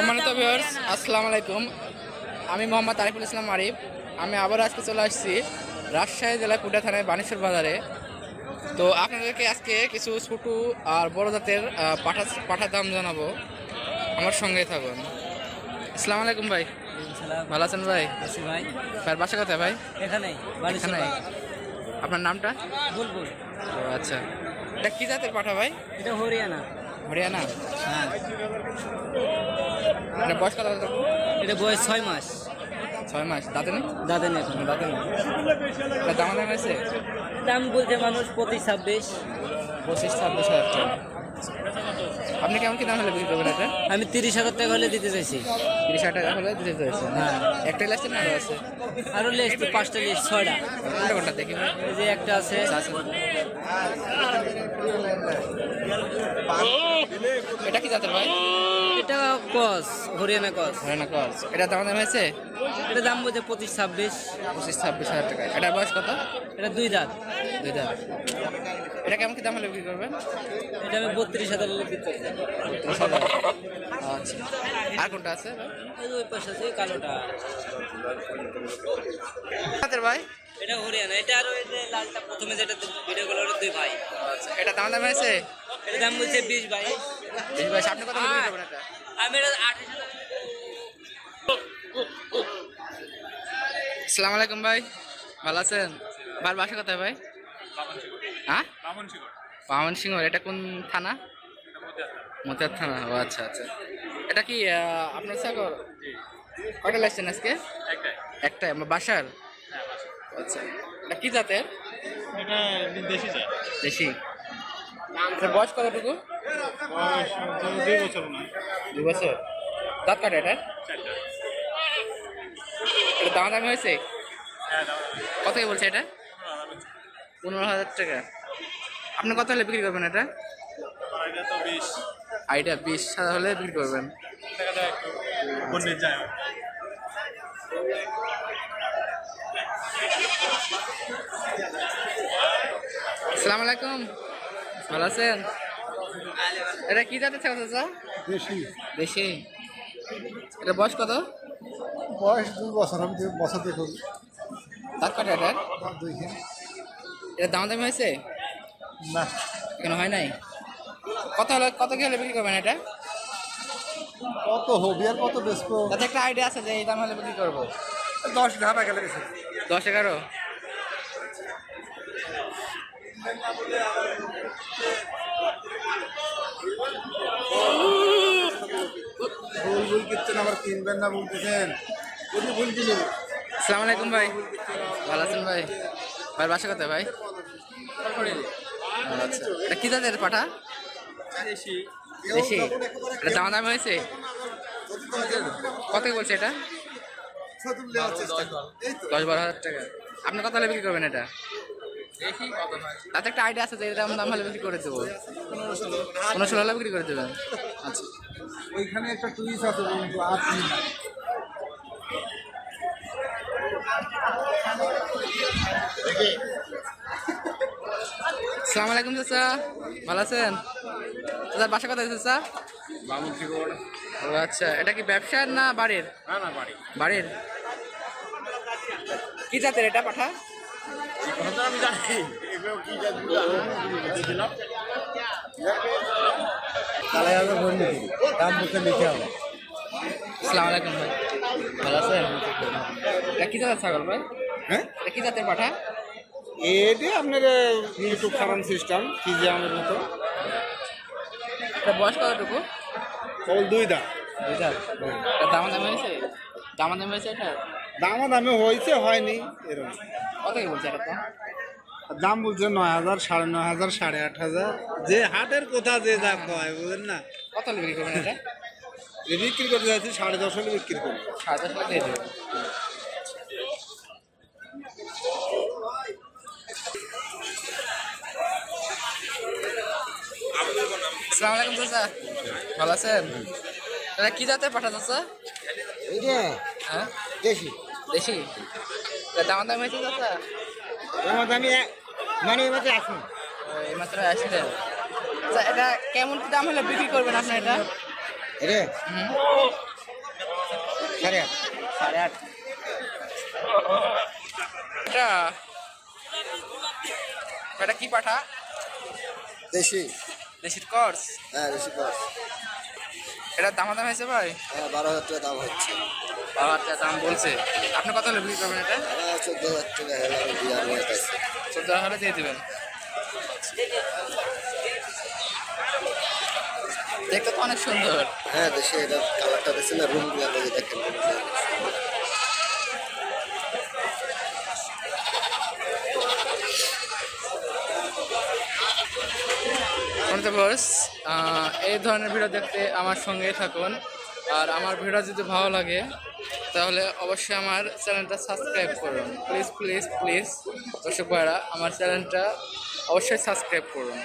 সম্মানিত ভিউয়ার্স আসসালামু আলাইকুম। আমি মোহাম্মদ আরিফুল ইসলাম আরিফ। আমি আবার আজকে চলে আসছি রাজশাহী জেলা কুটা থানায় বানেশ্বর বাজারে। তো আপনাদেরকে আজকে কিছু ছোটো আর বড় জাতের পাঠা পাঠার দাম জানাব। আমার সঙ্গে থাকুন। আসসালামু আলাইকুম ভাই। ভালো আছেন ভাই? ভাই। ভাই বাসা কোথায় ভাই? এখানেই এখানে আপনার নামটা? বুলবুল। ও আচ্ছা। এটা কী জাতের পাঠা ভাই? এটা হরিয়ানা। হরিয়ানা হ্যাঁ এটা বয়স কত এটা বয়স ছয় মাস ছয় মাস দাঁতে নেই দাদা এখন দাঁতে নেই এটা দাম দাম হয়েছে দাম বলতে মানুষ প্রতি ছাব্বিশ পঁচিশ ছাব্বিশ হাজার টাকা আপনি কেমন কি দাম হলে বিক্রি করবেন এটা? আমি তিরিশ হাজার টাকা হলে দিতে চাইছি। তিরিশ হাজার টাকা হলে দিতে চাইছে হ্যাঁ। একটা লাস্টে না আরও আছে? আরও লেস তো পাঁচটা লেস ছয়টা। কোনটা কোনটা দেখি এই যে একটা আছে। আছে। এটা কি জাতের ভাই? এটা cross Haryana cross Haryana cross এটা দাম দাম হয়েছে? এটা দাম বলছে পঁচিশ ছাব্বিশ। পঁচিশ ছাব্বিশ হাজার টাকা। এটা বয়স কত? এটা দুই দাঁত। দুই দাঁত। এটা কেমন কি দাম হলে বিক্রি করবেন? এটা আমি বত্রিশ হাজার চাই। আচ্ছা। আর কোনটা আছে? ওই পাশে আছে কালোটা। জাতের ভাই? এটা হরিয়ানা। এটা আরও যে লালটা প্রথমে যেটা ভিডিও গুলো দুই ভাই। আচ্ছা। এটা দাম দাম হয়েছে? এটা দাম বলছে বিশ ভাই। বেশি ভাই আপনি কত বিক্রি করবেন এটা আমি এটা আঠাশ আসসালামু আলাইকুম ভাই ভালো আছেন? বার বাসা কোথায় ভাই? হ্যাঁ? বামন সিংহ এটা কোন থানা? মতিয়ার থানা ও আচ্ছা আচ্ছা। এটা কি আপনার সাগর? কয়টা লাগছেন আজকে? একটাই আমার বাসার? আচ্ছা। এটা কি জাতের? দেশি যায় দেশি। এটার বয়স কতটুকু? দুই বছর। না দু বছর দাঁত কাটে এটা? এটা দাম দামি হয়েছে? হ্যাঁ দাও কত কি বলছে এটা? পনেরো হাজার টাকা। আপনি কত হলে বিক্রি করবেন এটা? তো বিশ হাজার হলে বিক্রি করবেন। আসসালামু আলাইকুম। ভালো আছেন? এটা কি জাতের ছাগল চাচা? বেশি দেশি। এটা বয়স কত? বয়স দুই বছর আমি বছর দেখুন দাঁত কাটে এটা দুইখানে এটা দাম দামি হয়েছে? না। এখনও হয় নাই? কত হলে কত কি হলে বিক্রি করবেন এটা? কত হবি আর কত বেচবো? তাতে একটা আইডিয়া আছে যে এই দাম হলে বিক্রি করব। দশ ঘাটা গেলে দশ এগারো? ভুল ভুল কিনছেন আবার কিনবেন না বলতেছেন? যদি ভুল কিনবেন আসসালামু আলাইকুম ভাই। ভালো আছেন ভাই? ভাই বাসা কোথায় ভাই? আচ্ছা। এটা কি পাঠা? দেশি। দেশি। এটা দাম দামি হয়েছে? কত বলছে এটা? দশ বারো হাজার টাকা। আপনি কত বিক্রি করবেন এটা? তাতে একটা আইডিয়া আছে যে এটা দাম দাম হলে বিক্রি করে দেবো। পনেরো ষোলো হলে বিক্রি করে দেবেন। আচ্ছা। ওইখানে একটা টুইস আছে বন্ধু আপনি সালাম আলাইকুম চাচা ভালো আছেন? চাচার বাসা কথা চাচা? ও আচ্ছা এটা কি ব্যবসার না বাড়ির? না না বাড়ি। বাড়ির? কি জাতের এটা পাঠা? আমি জানি কি হবে বন্ধু দাম বুঝতে লিখে হবে আসসালামু আলাইকুম ভাই। ভালো আছেন এটা কি জাতের ছাগল ভাই? হ্যাঁ? এটা কি জাতের পাঠা? এটি আপনার ইউটিউব ফার্ম সিস্টেম কি যে আমার মতো। এটা বয়স কতটুকু? কেবল দুই দাম দুই দাঁত। এটা দাম দাম হয়েছে? দাম দাম হয়েছে এটা? দামা দামে হয়েছে হয়নি এরকম। কত কি বলছে এটা দাম বলছে নয় হাজার সাড়ে নয় হাজার সাড়ে আট হাজার। যে হাটের কোথা যে দাম কয় বুঝলেন না? কত হলে বিক্রি করবেন এটা? বিক্রি করতে যাচ্ছি সাড়ে দশ হলে বিক্রি করব। সাড়ে দশ লাখ দিয়ে দেবেন আসসালামু আলাইকুম চাচা। ভালো আছেন? এটা কি জাতের পাঠা চাচা? এইটা হ্যাঁ? দেখি দেশি? এটা দাম দাম হয়েছে চাচা আমার দামি মানে এবার আসুন। এই মাত্র আসলেন। আচ্ছা এটা কেমন কি দাম হলে বিক্রি করবেন আপনি এটা? রে সাড়ে আট। সাড়ে আট। এটা এটা কি পাঠা? দেশি। দেশির কর্স হ্যাঁ দেশি পাস এটা দামা দাম হয়েছে ভাই? হ্যাঁ বারো হাজার টাকা দাম হচ্ছে। আচ্ছা দাম বলছে। আপনি কত হলে করবেন এটা? চোদ্দ হাজার টাকা চোদ্দ হলে দিয়ে দেবেন। দেখতে তো অনেক সুন্দর। হ্যাঁ দেশে এটা কালারটা দেখছি না রুমগুলা দেখে দেখেন এই ধরনের ভিডিও দেখতে আমার সঙ্গেই থাকুন। আর আমার ভিডিও যদি ভালো লাগে তাহলে অবশ্যই আমার চ্যানেলটা সাবস্ক্রাইব করুন। প্লিজ প্লিজ প্লিজ, দর্শক ভাইরা, আমার চ্যানেলটা অবশ্যই সাবস্ক্রাইব করুন।